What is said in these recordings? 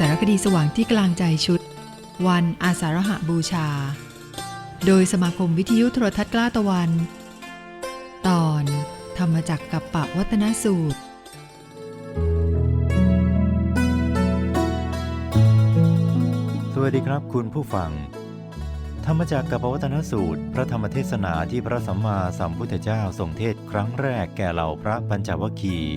สารคดีสว่างที่กลางใจชุด วันอาสาฬหบูชา โดยสมาคมวิทยุโทรทัศน์กล้าตะวัน ตอนธรรมจักรกับปะวัตนสูตร สวัสดีครับคุณผู้ฟัง ธรรมจักรกับปวัตนสูตร พระธรรมเทศนาที่พระสัมมาสัมพุทธเจ้าทรงเทศครั้งแรกแก่เหล่าพระปัญจวัคคีย์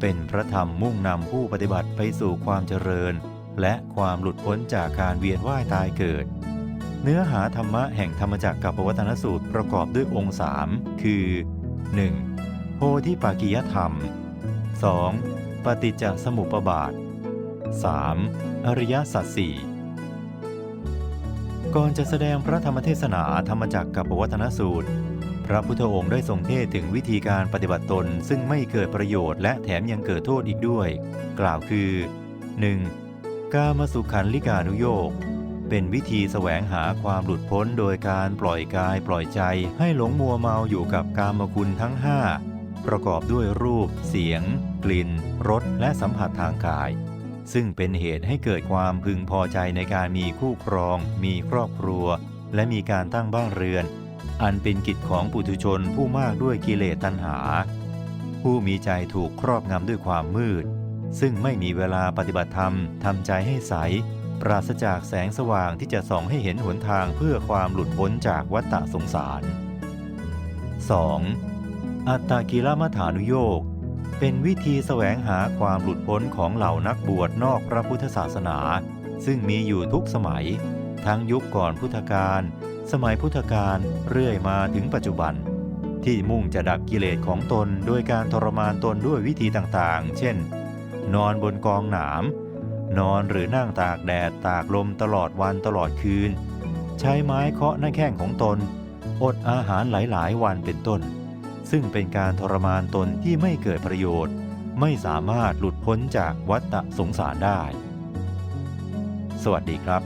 เป็นพระธรรมมุ่งนำผู้ปฏิบัติไปสู่ความเจริญ และความหลุดพ้นจากการเวียนว่ายตายเกิด เนื้อหาธรรมะแห่งธรรมจักรกับปวัตนสูตรประกอบด้วยองค์สามคือ 1. โพธิปักกิยธรรม 2. ปฏิจจสมุปบาท 3. อริยสัจสี่ก่อนจะแสดงพระธรรมเทศนาธรรมจักรกับปวัตนสูตร พระพุทธองค์ได้ทรงเทศถึงวิธีการปฏิบัติตนซึ่งไม่เกิดประโยชน์และแถมยังเกิดโทษอีกด้วย กล่าวคือ 1. กามาสุขันลิกานุโยกเป็นวิธีแสวงหาความหลุดพ้นโดยการปล่อยกายปล่อยใจให้หลงมัวเมาอยู่กับกามคุณทั้ง 5 ประกอบด้วยรูป เสียง กลิ่นรสและสัมผัสทางกาย ซึ่งเป็นเหตุให้เกิดความพึงพอใจในการมีคู่ครอง มีครอบครัว และมีการตั้งบ้านเรือน อันเป็นกิจของปุถุชนผู้มากด้วยกิเลสตัณหา ผู้มีใจถูกครอบงำด้วยความมืด ซึ่งไม่มีเวลาปฏิบัติธรรมทำใจให้ใส ปราศจากแสงสว่างที่จะส่องให้เห็นหนทางเพื่อความหลุดพ้นจากวัฏฏะสงสาร 2. อัตตากิลมัฐานุโยกเป็นวิธีแสวงหาความหลุดพ้นของเหล่านักบวชนอกพระพุทธศาสนา ซึ่งมีอยู่ทุกสมัย ทั้งยุคก่อนพุทธกาลสมัยพุทธกาลเรื่อยมาถึงปัจจุบัน ที่มุ่งจะดับกิเลสของตนโดยการทรมานตนด้วยวิธีต่างๆ เช่น นอนบนกองหนาม นอนหรือนั่งตากแดดตากลมตลอดวันตลอดคืน ใช้ไม้เคาะหน้าแข้งของตน อดอาหารหลายๆ วันเป็นต้น ซึ่งเป็นการทรมานตนที่ไม่เกิดประโยชน์ ไม่สามารถหลุดพ้นจากวัฏสงสารได้ สวัสดีครับ